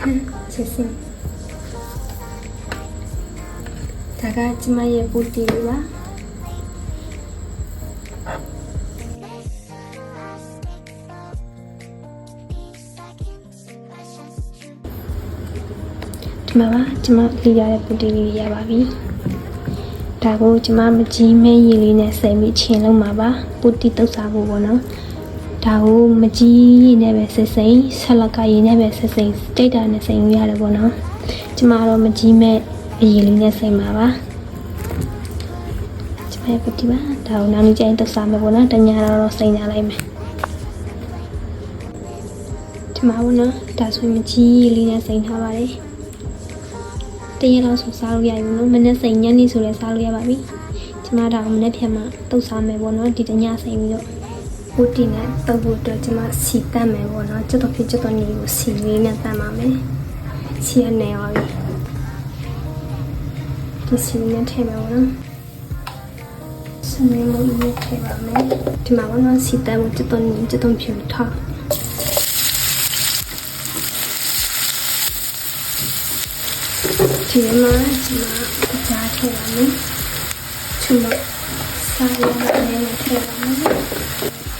ဆက်စင်ဒါကကျမရဲ့ပူတီလေးပါ Each second's precious true. ဒီမှာပါကျမလေးရတဲ့ပူတီလေးရပါပြီဒါကိုကျမမကြီးမဲရည်လေးနဲ့ဆယ်ပြီးချင်လုံးမှာပါပူတီတုပ်စားဖို့ပေါ့နော် ဒါကိုမကြီးရည်နဲ့ပဲဆက်စိမ်ဆက်လက်ကရည်နဲ့ပဲဆက်စိမ်တိတ်တာနဲ့စိမ်လို့ရတယ်ပေါ့နော်ကျမတော့မကြီးမဲအရည်လေးနဲ့စိမ်ပါပါကျမရဲ့ပူတီပါဒါကိုနောက်နေ့ကျရင်တုပ်စားမယ်ပေါ့နော်တညာတော့စိမ်ကြလိုက်မယ်ဒီမှာပေါ့နော်ဒါဆိုရင်မကြီးရည်လေးနဲ့စိမ်ထားပါတယ်တရက်လောက်ဆိုစားလို့ရပြီနော်မနေ့စိန်ညနေဆိုလည်းစားလို့ရပါပြီကျမဒါကမနေ့ဖြန်မှတုတ်စားမယ်ပေါ့နော်ဒီတညစိန်ပြီးတော့ ပူတင်နဲ့တုတ်ဖို့အတွက်ကျမစီတတ်မယ်ပေါ့နော်ကျွတ်တော့ဖြစ်ကျွတ်တော့နေကိုစီလေးနဲ့တတ်ပါမယ်စီရနေပါပြီဒီစီနဲ့ထည့်ပါပေါ့နော်စနေမို့ရထည့်ပါမယ်ဒီမှာပေါ့နော်စီတတ်ဖို့ကျွတ်တော့နေကျွတ်တော့ဖြူထားဒီမှာဒီမှာကြားထည့်ပါမယ်။ချုံမစားရတဲ့နဲ့ထည့်ပါမယ်။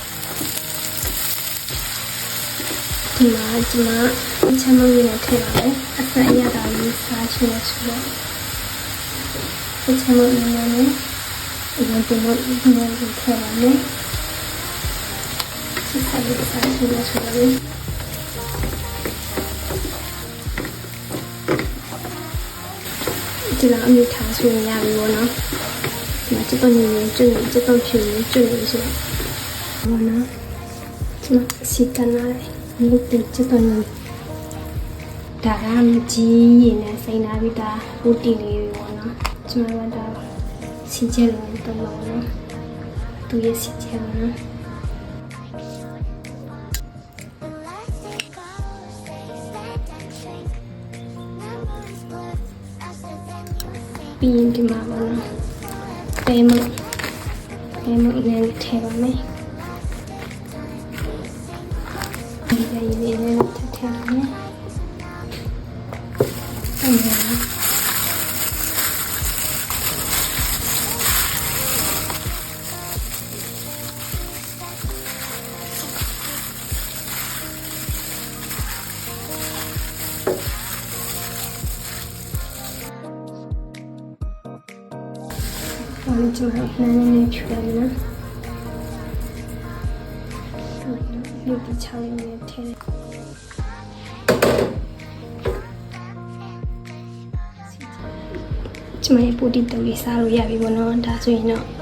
ဒီမှာဒီမှာချမ်းမွေးနဲ့ထည့်ပါမယ်။အသက်အရသာလေးစားချင်လို့ဆိုတော့ဒီချမ်းမွေးနဲ့လည်းအရင်ကလိုဒီမှာထည့်ပါမယ်။စစ်စားလေးစားချင်လို့ဆိုတော့ဒီလောက်အမြင့်ထားဆိုရင်ရပြီပေါ့နော်ဒီမှာစက်တော့နေနေကျွတ်နေစက်တော့ဖြူနေကျွတ်နေဆိုတော့ဘောနော်ဒီမှာစီကနာလေး ဒီစက်တော့နေဒါကမကြီးရင်နဲ့စိန်လာပြီးသားပူတီလေးတွေပေါ့နော်ကျမတို့ကဒါစီကျဲလေးတော့လို့နော်သူရဲ့စီကျဲပါနော် Elastic goes, they stack and shrink. Memories blur faster than you think. ပြီးရင်ဒီမှာပေါ့နော်ပဲမပဲမအရင်ထည့်ပါမယ်ဒီရည်လေးနဲ့ထည့်ထည့်ပါမယ် အဲ့ဒါဘာလို့ ကျမနှမ်းနေဖြူရလဲနော်ဒီဒီချောင်းလေးနဲ့ထည့်ကျမရဲ့ပူတီတုပ်လေးစားလို့ရပြီပေါ့နော်ဒါဆိုရင်တော့